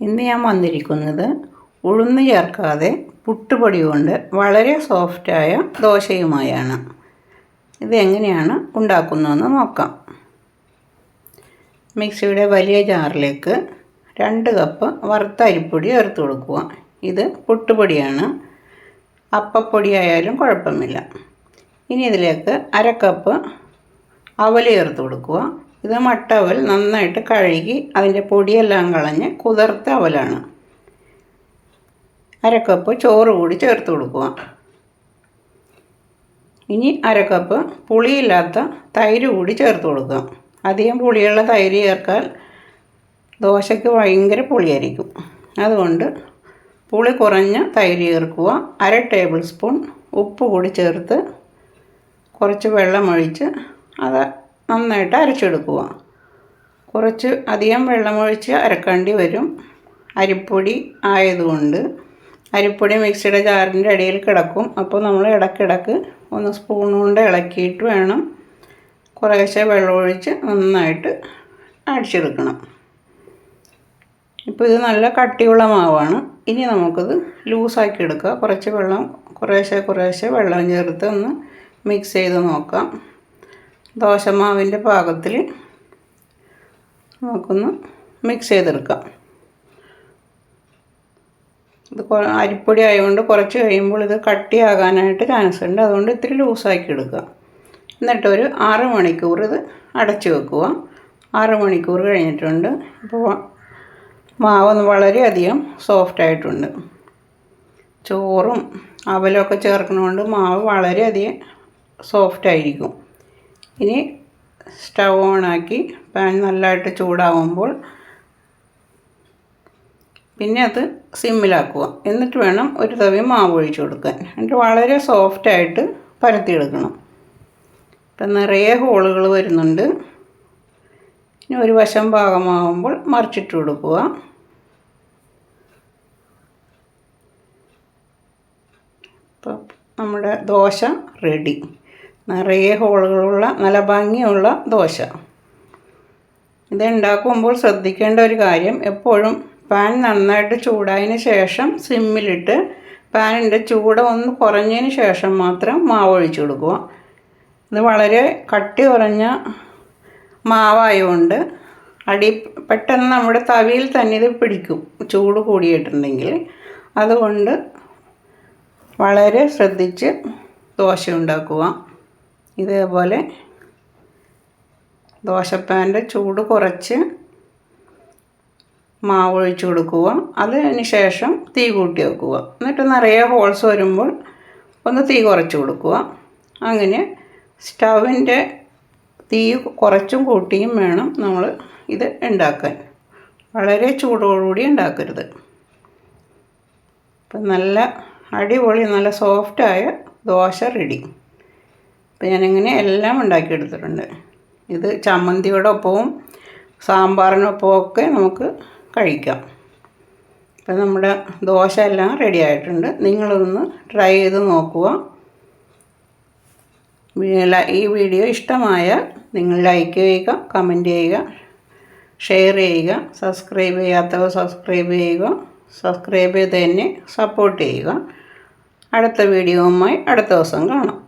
ഇന്ന് ഞാൻ വന്നിരിക്കുന്നത് ഉഴുന്ന് ചേർക്കാതെ പുട്ടുപൊടി കൊണ്ട് വളരെ സോഫ്റ്റായ ദോശയുമായാണ്. ഇതെങ്ങനെയാണ് ഉണ്ടാക്കുന്നതെന്ന് നോക്കാം. മിക്സിയുടെ വലിയ ജാറിലേക്ക് രണ്ട് കപ്പ് വറുത്ത അരിപ്പൊടി ചേർത്ത് കൊടുക്കുക. ഇത് പുട്ടുപൊടിയാണ്. അപ്പപ്പൊടിയായാലും കുഴപ്പമില്ല. ഇനി ഇതിലേക്ക് അര കപ്പ് അവൽ ചേർത്ത് കൊടുക്കുക. ഇത് മട്ടവൽ നന്നായിട്ട് കഴുകി അതിന്റെ പൊടിയെല്ലാം കളഞ്ഞ് കുതിർത്ത അവലാണ്. അരക്കപ്പ് കപ്പ് ചോറ് കൂടി ചേർത്ത് കൊടുക്കുക. ഇനി അരക്കപ്പ് കപ്പ് പുളിയില്ലാത്ത തൈര് കൂടി ചേർത്ത് കൊടുക്കുക. അധികം പുളിയുള്ള തൈര് ചേർക്കാൻ ദോശയ്ക്ക് ഭയങ്കര പുളിയായിരിക്കും. അതുകൊണ്ട് പുളി കുറഞ്ഞ തൈര് ചേർക്കുക. അര ടേബിൾ സ്പൂൺ ഉപ്പ് കൂടി ചേർത്ത് കുറച്ച് വെള്ളമൊഴിച്ച് അത് നന്നായിട്ട് അരച്ചെടുക്കുക. കുറച്ച് അധികം വെള്ളമൊഴിച്ച് അരക്കേണ്ടി വരും. അരിപ്പൊടി ആയതുകൊണ്ട് അരിപ്പൊടി മിക്സിയുടെ ജാറിന്റെ അടിയിൽ കിടക്കും. അപ്പോൾ നമ്മൾ ഇടക്കിടക്ക് ഒന്ന് സ്പൂൺ കൊണ്ട് ഇളക്കിയിട്ട് വേണം കുറേശ്ശെ വെള്ളമൊഴിച്ച് നന്നായിട്ട് അടിച്ചെടുക്കണം. ഇപ്പോൾ ഇത് നല്ല കട്ടിയുള്ള മാവാണ് ഇനി നമുക്കിത് ലൂസാക്കി എടുക്കുക കുറച്ച് വെള്ളം കുറേശ്ശെ കുറേശ്ശെ വെള്ളം ചേർത്ത് ഒന്ന് മിക്സ് ചെയ്ത് നോക്കാം. ദോശമാവിന്റെ പാകത്തിൽ നമുക്കൊന്ന് മിക്സ് ചെയ്തെടുക്കാം. ഇത് അരിപ്പൊടി ആയതുകൊണ്ട് കുറച്ച് കഴിയുമ്പോൾ ഇത് കട്ടിയാകാനായിട്ട് ചാൻസ് ഉണ്ട്. അതുകൊണ്ട് ഇത്തിരി ലൂസാക്കി എടുക്കുക എന്നിട്ട് ഒരു ആറ് മണിക്കൂർ ഇത് അടച്ചു വെക്കുക. ആറ് മണിക്കൂർ കഴിഞ്ഞിട്ടുണ്ട്. ഇപ്പോൾ മാവൊന്ന് വളരെയധികം സോഫ്റ്റ് ആയിട്ടുണ്ട്. ചോറും അവലൊക്കെ ചേർക്കുന്നതുകൊണ്ട് മാവ് വളരെയധികം സോഫ്റ്റ് ആയിരിക്കും. ഇനി സ്റ്റവ് ആക്കി പാൻ നല്ലതായിട്ട് ചൂടാവുമ്പോൾ പിന്നെ അത് സിമ്മിലാക്കുക. എന്നിട്ട് വേണം ഒരു തവി മാവ് ഒഴിച്ചു കൊടുക്കാൻ. എന്നിട്ട് വളരെ സോഫ്റ്റായിട്ട് പരത്തിയെടുക്കണം. ഇപ്പം നിറയെ ഹോളുകൾ വരുന്നുണ്ട്. ഇനി ഒരു വശം ഭാഗമാകുമ്പോൾ മറിച്ചിട്ട് കൊടുക്കുക. അപ്പോൾ നമ്മുടെ ദോശ റെഡി നിറയെ ഹോളുകളുള്ള നല്ല ഭംഗിയുള്ള ദോശ. ഇത് ഉണ്ടാക്കുമ്പോൾ ശ്രദ്ധിക്കേണ്ട ഒരു കാര്യം എപ്പോഴും പാൻ നന്നായിട്ട് ചൂടായതിന് ശേഷം സിമ്മിലിട്ട് പാനിന്റെ ചൂട് ഒന്ന് കുറഞ്ഞതിന് ശേഷം മാത്രം മാവ് ഒഴിച്ചു കൊടുക്കുക. ഇത് വളരെ കട്ടി കുറഞ്ഞ മാവായതുകൊണ്ട് അടി പെട്ടെന്ന് നമ്മുടെ തവിയിൽ തന്നെ ഇത് പിടിക്കും ചൂട് കൂടിയിട്ടുണ്ടെങ്കിൽ. അതുകൊണ്ട് വളരെ ശ്രദ്ധിച്ച് ദോശ ഉണ്ടാക്കുക. ഇതേപോലെ ദോശപ്പാന്റെ ചൂട് കുറച്ച് മാവ് ഒഴിച്ച് കൊടുക്കുക. അതിന് ശേഷം തീ കൂട്ടി വെക്കുക. എന്നിട്ട് നിറയെ ഹോൾസ് വരുമ്പോൾ ഒന്ന് തീ കുറച്ച് കൊടുക്കുക. അങ്ങനെ സ്റ്റവിന്റെ തീ കുറച്ചും കൂട്ടിയും വേണം നമ്മൾ ഇത് ഉണ്ടാക്കാൻ. വളരെ ചൂടോടുകൂടി ഉണ്ടാക്കരുത്. അപ്പം നല്ല അടിപൊളി നല്ല സോഫ്റ്റായ ദോശ റെഡി. അപ്പോൾ ഞാനിങ്ങനെ എല്ലാം ഉണ്ടാക്കിയെടുത്തിട്ടുണ്ട്. ഇത് ചമ്മന്തിയുടെ ഒപ്പവും സാമ്പാറിനൊപ്പവും ഒക്കെ നമുക്ക് കഴിക്കാം. ഇപ്പം നമ്മുടെ ദോശ എല്ലാം റെഡി ആയിട്ടുണ്ട്. നിങ്ങളിതൊന്ന് ട്രൈ ചെയ്ത് നോക്കുക. ഈ വീഡിയോ ഇഷ്ടമായാൽ നിങ്ങൾ ലൈക്ക് ചെയ്യുക കമന്റ് ചെയ്യുക ഷെയർ ചെയ്യുക സബ്സ്ക്രൈബ് ചെയ്യാത്തവർ സബ്സ്ക്രൈബ് ചെയ്യുക സബ്സ്ക്രൈബ് ചെയ്ത് തന്നെ സപ്പോർട്ട് ചെയ്യുക. അടുത്ത വീഡിയോവുമായി അടുത്ത ദിവസം കാണാം.